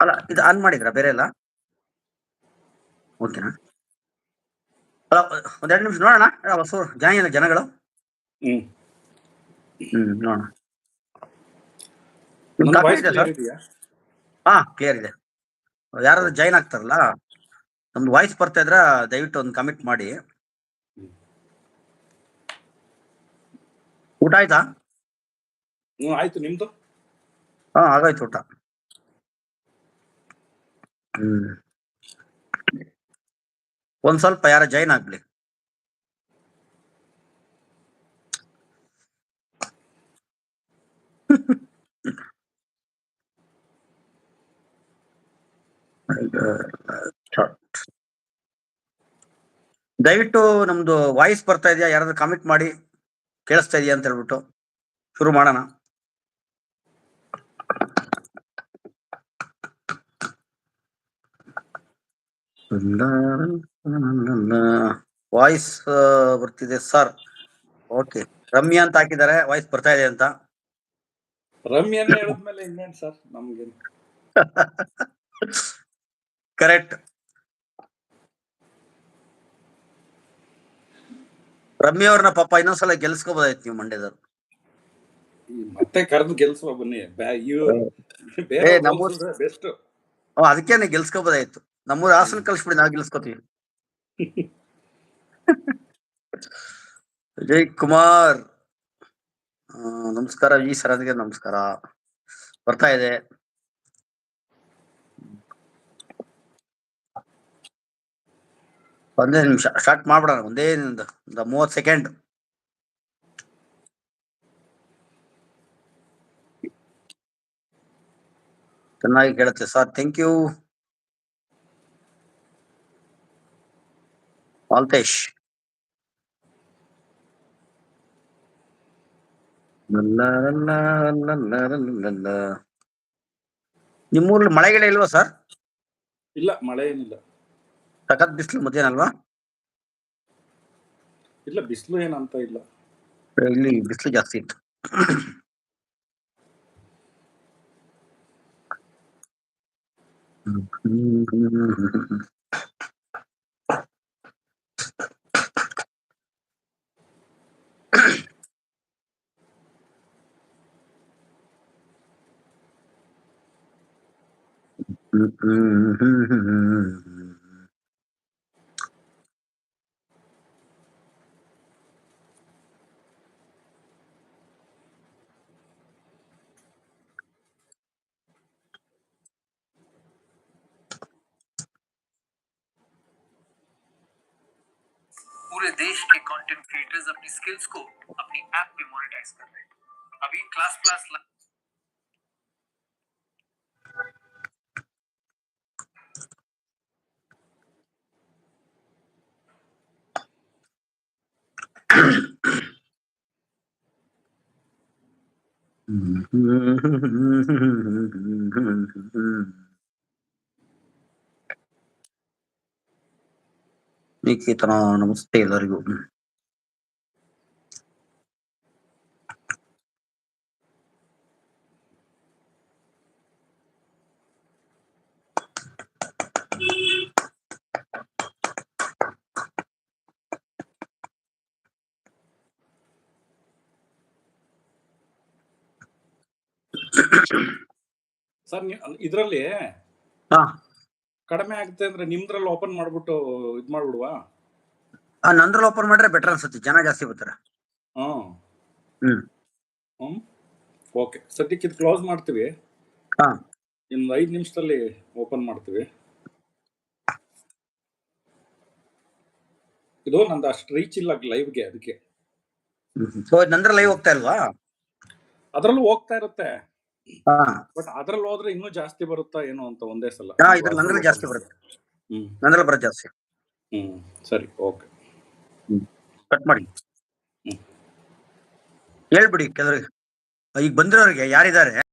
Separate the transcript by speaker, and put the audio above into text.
Speaker 1: ಅಲ್ಲ ಇದು ಆನ್ ಮಾಡಿದ್ರಾ ಬೇರೆ ಎಲ್ಲ? ಓಕೆನಾ ಅಲ್ಲ ಒಂದೆರಡು ನಿಮಿಷ ನೋಡೋಣ. ಜಾಯಿನ್ ಜನ ಜನಗಳು?
Speaker 2: ಹ್ಮ್.
Speaker 1: ಹ್ಮ್ ನೋಡೋಣ. ಹಾ ಕ್ಲಿಯರ್ ಇದೆ. ಯಾರಾದ್ರೂ ಜಾಯಿನ್ ಆಗ್ತಾರಲ್ಲ ನಮ್ದು ವಾಯ್ಸ್ ಬರ್ತಾ ಇದ್ರ ದಯವಿಟ್ಟು ಒಂದು ಕಮಿಟ್ ಮಾಡಿ. ಊಟ ಆಯ್ತಾ?
Speaker 2: ಹ್ಮ್ ಆಯ್ತು. ನಿಮ್ದು?
Speaker 1: ಹಾ ಆಗಾಯ್ತು ಊಟ. ಹ್ಮ್ ಒಂದ್ ಸ್ವಲ್ಪ ಯಾರ ಜಾಯ್ನ್ ಆಗ್ಲಿ. ದಯವಿಟ್ಟು ನಮ್ದು ವಾಯ್ಸ್ ಬರ್ತಾ ಇದೆಯಾ? ಯಾರಾದ್ರೂ ಕಾಮೆಂಟ್ ಮಾಡಿ, ಕೇಳಿಸ್ತಾ ಇದೆಯಾ ಅಂತ ಹೇಳ್ಬಿಟ್ಟು ಶುರು ಮಾಡೋಣ. ವಾಯ್ಸ್ ಬರ್ತಿದೆ ಸರ್ ಓಕೆ ರಮ್ಯಾ ಅಂತ ಹಾಕಿದ್ದಾರೆ. ವಾಯ್ಸ್ ಬರ್ತಾ ಇದೆ ಅಂತ.
Speaker 2: ರಮ್ಯ ಹೇಳಿದ್ಮೇಲೆ ಇನ್ನೇನ್ ಸರ್ ನಮ್ಗೆ
Speaker 1: ಕರೆಕ್ಟ್ ರಮ್ಯ ಅವ್ರನ್ನ ಪಾಪ ಇನ್ನೊಂದ್ಸಲ ಗೆಲ್ಸ್ಕೋಬೋದಾಯ್ತು ನೀವು ಮಂಡ್ಯದವ್ರು.
Speaker 2: ಮತ್ತೆ ಕರೆದು ಗೆಲ್ಸುವ ಬನ್ನಿ. ಬೆಸ್ಟ್
Speaker 1: ಅದಕ್ಕೆ ಅದಕ್ಕೇನೆ ಗೆಲ್ಸ್ಕೋಬೋದಾಯ್ತು. ನಮ್ಮೂರ ಹಾಸನ ಕಳ್ಸ್ಬಿಡಿ ನಾವು ಗೆಲ್ಸ್ಕೊತೀವಿ ವಿಜಯ್ ಕುಮಾರ್ ನಮಸ್ಕಾರ, ಈ ಸರದಿಗೆ ನಮಸ್ಕಾರ. ಬರ್ತಾ ಇದೆ. ಒಂದೇ ನಿಮಿಷ, ಸ್ಟಾರ್ಟ್ ಮಾಡ್ಬಿಡೋಣ, ಒಂದು ಒಂದು ಮೂವತ್ತು ಸೆಕೆಂಡ್. ಚೆನ್ನಾಗಿ ಕೇಳುತ್ತೆ, ಸರ್, ಥ್ಯಾಂಕ್ ಯು. ಮಾಲ್ತೇಶ್ ನಿಮ್ಮೂರಲ್ಲಿ ಮಳೆ ಗಿಡ ಇಲ್ವಾ ಸರ್?
Speaker 2: ಇಲ್ಲ ಮಳೆ ಏನಿಲ್ಲ.
Speaker 1: ಸಖತ್ ಬಿಸಿಲು ಮಧ್ಯಾಹ್ನ ಅಲ್ವಾ?
Speaker 2: ಇಲ್ಲ ಬಿಸಿಲು ಏನಂತ ಇಲ್ಲ.
Speaker 1: ಇಲ್ಲಿ ಬಿಸಿಲು ಜಾಸ್ತಿ ಇತ್ತು.
Speaker 3: पूरे देश के कंटेंट क्रिएटर्स अपनी स्किल्स को अपनी ऐप पे मोनेटाइज कर रहे हैं। अभी क्लास क्लास
Speaker 1: ನಿಖಿತನ ನಮಸ್ತೆ ಎಲ್ಲರಿಗೂ
Speaker 2: ಸರ್ ಇದರಲ್ಲಿ ಕಡಿಮೆ ಆಗುತ್ತೆ ಅಂದ್ರೆ ನಿಮ್ದ್ರಲ್ಲಿ ಓಪನ್ ಮಾಡ್ಬಿಟ್ಟು ಇದ್ ಮಾಡ್ಬಿಡುವಾ?
Speaker 1: ಆ ನಂದ್ರಲ್ಲಿ ಓಪನ್ ಮಾಡ್ರೆ ಬೆಟರ್ ಅನ್ಸುತ್ತೆ ಜನ ಜಾಸ್ತಿ ಬರ್ತಾರೆ.
Speaker 2: ಹ್ಮ್. ಓಕೆ ಸದ್ಯಕ್ಕೆ ಇದು ಕ್ಲೋಸ್ ಮಾಡ್ತೀವಿ.
Speaker 1: ಹಾ.
Speaker 2: ಇನ್ನು ಐದು ನಿಮಿಷದಲ್ಲಿ ಓಪನ್ ಮಾಡ್ತೀವಿ. ಇದು ನಂದು ಅಷ್ಟು ರೀಚ್ ಇಲ್ಲ ಲೈವ್ಗೆ ಅದಕ್ಕೆ
Speaker 1: ನಂದ್ರ ಲೈವ್ ಹೋಗ್ತಾ ಇಲ್ವಾ?
Speaker 2: ಅದರಲ್ಲೂ ಹೋಗ್ತಾ ಇರುತ್ತೆ. ಬಟ್ ಅದ್ರಲ್ಲಿ ಹೋದ್ರೆ ಇನ್ನೂ ಜಾಸ್ತಿ ಬರುತ್ತಾ ಏನೋ ಅಂತ ಒಂದೇ ಸಲ.
Speaker 1: ಇದ್ರಲ್ಲಿ ನಂದ್ರಲ್ಲಿ ಜಾಸ್ತಿ ಬರುತ್ತೆ.
Speaker 2: ಹ್ಮ್.
Speaker 1: ನಂದ್ರಲ್ಲಿ ಬರುತ್ತೆ ಜಾಸ್ತಿ.
Speaker 2: ಹ್ಮ್ ಸರಿ ಓಕೆ.
Speaker 1: ಕಟ್ ಮಾಡಿ.
Speaker 2: ಹ್ಮ್.
Speaker 1: ಹೇಳ್ಬಿಡಿ ಕೆಲವ್ರಿಗೆ. ಈಗ ಬಂದಿರೋರಿಗೆ ಯಾರಿದ್ದಾರೆ?